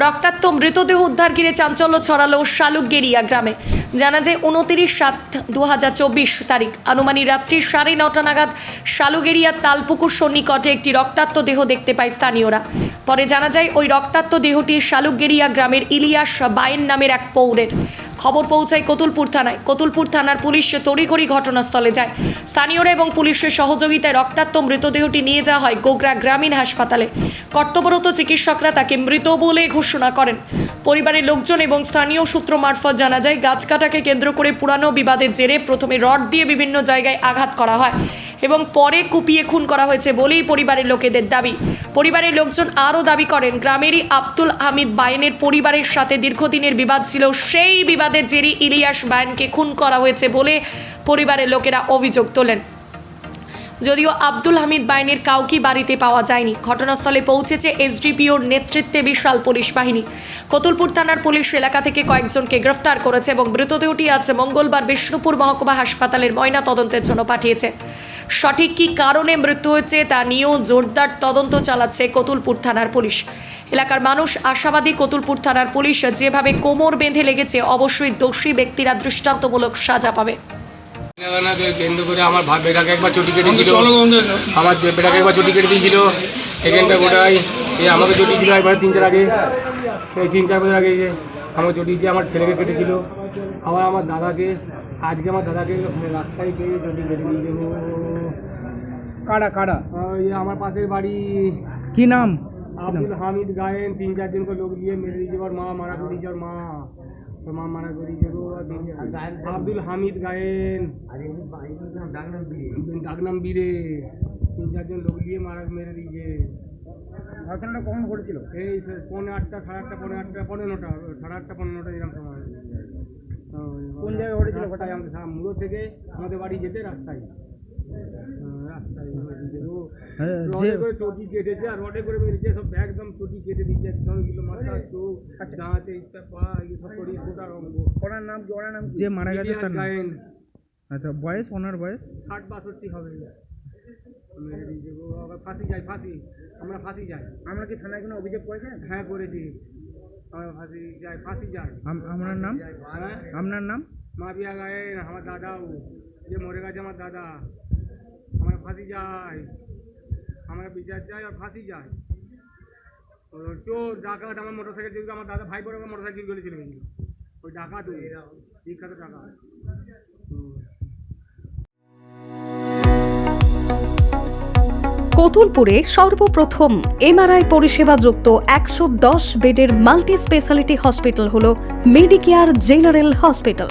রক্তাক্ত মৃতদেহ উদ্ধার ঘিরে চাঞ্চল্য ছড়ালো শালুকগেরিয়া গ্রামে। জানা যায়, উনতিরিশ সাত দু হাজার চব্বিশ তারিখ আনুমানিক রাত্রি সাড়ে নটা নাগাদ শালুগেরিয়ার তালপুকুর সন্নিকটে একটি রক্তাক্ত দেহ দেখতে পায় স্থানীয়রা। পরে জানা যায়, ওই রক্তাক্ত দেহটি শালুকগেরিয়া গ্রামের ইলিয়াস বায়েন নামের এক পৌরের। খবর পৌঁছায় কতুলপুর থানায়। কতুলপুর থানার পুলিশ তড়িঘড়ি ঘটনাস্থলে যায়। স্থানীয়রা এবং পুলিশের সহযোগিতায় রক্তাক্ত মৃতদেহটি নিয়ে যাওয়া হয় গোগরা গ্রামীণ হাসপাতালে। কর্তব্যরত চিকিৎসকরা তাকে মৃত বলে ঘোষণা করেন। পরিবারের লোকজন এবং স্থানীয় সূত্র মারফত জানা যায় গাছ কাটাকে কেন্দ্র করে পুরানো বিবাদের জেরে প্রথমে রড দিয়ে বিভিন্ন জায়গায় আঘাত করা হয় এবং পরে কুপিয়ে খুন করা হয়েছে বলেই পরিবারের লোকেদের দাবি। পরিবারের লোকজন আরও দাবি করেন, গ্রামেরই আব্দুল হামিদ বায়েনের পরিবারের সাথে দীর্ঘদিনের বিবাদ ছিল, সেই বিবাদের জেরি ইলিয়াস বায়েনকে খুন করা হয়েছে বলে পরিবারের লোকেরা অভিযোগ তোলেন। যদিও আব্দুল হামিদ বাইনের কাউকে বাড়িতে পাওয়া যায়নি। ঘটনাস্থলে পৌঁছেছে এসডিপিওর নেতৃত্বে বিশাল পুলিশ বাহিনী। কতুলপুর থানার পুলিশ এলাকা থেকে কয়েকজনকে গ্রেফতার করেছে এবং মৃতদেহটি আজ মঙ্গলবার বিষ্ণুপুর মহকুমা হাসপাতালের ময়না তদন্তের জন্য পাঠিয়েছে। সঠিক কী কারণে মৃত্যু হয়েছে তা নিয়েও জোরদার তদন্ত চালাচ্ছে কতুলপুর থানার পুলিশ। এলাকার মানুষ আশাবাদী কতুলপুর থানার পুলিশ যেভাবে কোমর বেঁধে লেগেছে, অবশ্যই দোষী ব্যক্তিরা দৃষ্টান্তমূলক সাজা পাবে। কেন্দ্র করে আমার ভাই বেটাকে একবার চটি কেটেছিল আমার বেটাকে একবার চটি কেটে দিয়েছিল। এখানটা গোটাই এ আমাকে চটি ছিল একবার তিন চার আগে। এই তিন চার বছর আগে যে আমাকে চটি দিয়ে আমার ছেলেকে কেটেছিল। আবার আমার দাদাকে আজকে আমার দাদাকে রাস্তায় পেয়ে চটি কেটে দিয়ে দেবো। কারা কারা? ওই আমার পাশের বাড়ি। কি নাম? আব্দুল হামিদ গায়েন তিন চারজনকে লোক দিয়ে মেরে দিয়েছে ওর মা মারা করে দিয়েছে ওর মা। ওর মা মারা করে আব্দুল হামিদ গায়েন। ডাকনাম বীরে তিন চারজন লোক দিয়ে মারা মেরে দিয়েছে। ঘটনাটা কখন ঘটেছিল? এই পৌনে আটটা সাড়ে আটটা পৌনে আটটা পৌনে নটা সাড়ে আটটা পৌনে নটা এরকম সময়। কোন জায়গায় ঘটেছিল রাস্তায় আমাদের মুড়ো থেকে আমাদের বাড়ি যেতে রাস্তায়। হ্যাঁ, রাস্তায়। হ্যাঁ, চটি কেটেছে আর রডে করে মেরেছে সব একদম চটি কেটে দিচ্ছে মাথা চোখ দাঁতে ইচ্ছা পা এগুলো শরীর গোটার অঙ্গ ওনার নাম কি? ওনার নাম যে মারা গেছে তার গায়েন। আচ্ছা বয়স? ওনার বয়স? ষাট বাষট্টি হবে ফাঁসি যায় ফাঁসি। আমরা ফাঁসি যাই। আমরা কি থানায় কোনো অভিযোগ করেছেন? হ্যাঁ করেছি। আমরা ফাঁসি যাই ফাঁসি যাই। আপনার নাম? হ্যাঁ আপনার নাম? মাফিয়া গায়েন আমার দাদাও। যে মরে গেছে আমার দাদা। আমরা ফাঁসি যাই। আমরা বিচার চাই আর ফাঁসি যাই। চোর ডাকাত আমার মোটর সাইকেল চলছে আমার দাদা ভাই বড় মোটর সাইকেল করে চলে গেছিল ওই ডাকাত ওই বিখ্যাত ডাকাত। কতুলপুরে সর্বপ্রথম এমআরআই পরিষেবা যুক্ত একশো দশ বেডের মাল্টি স্পেশালিটি হসপিটাল হল মেডিকেয়ার জেনারেল হসপিটাল।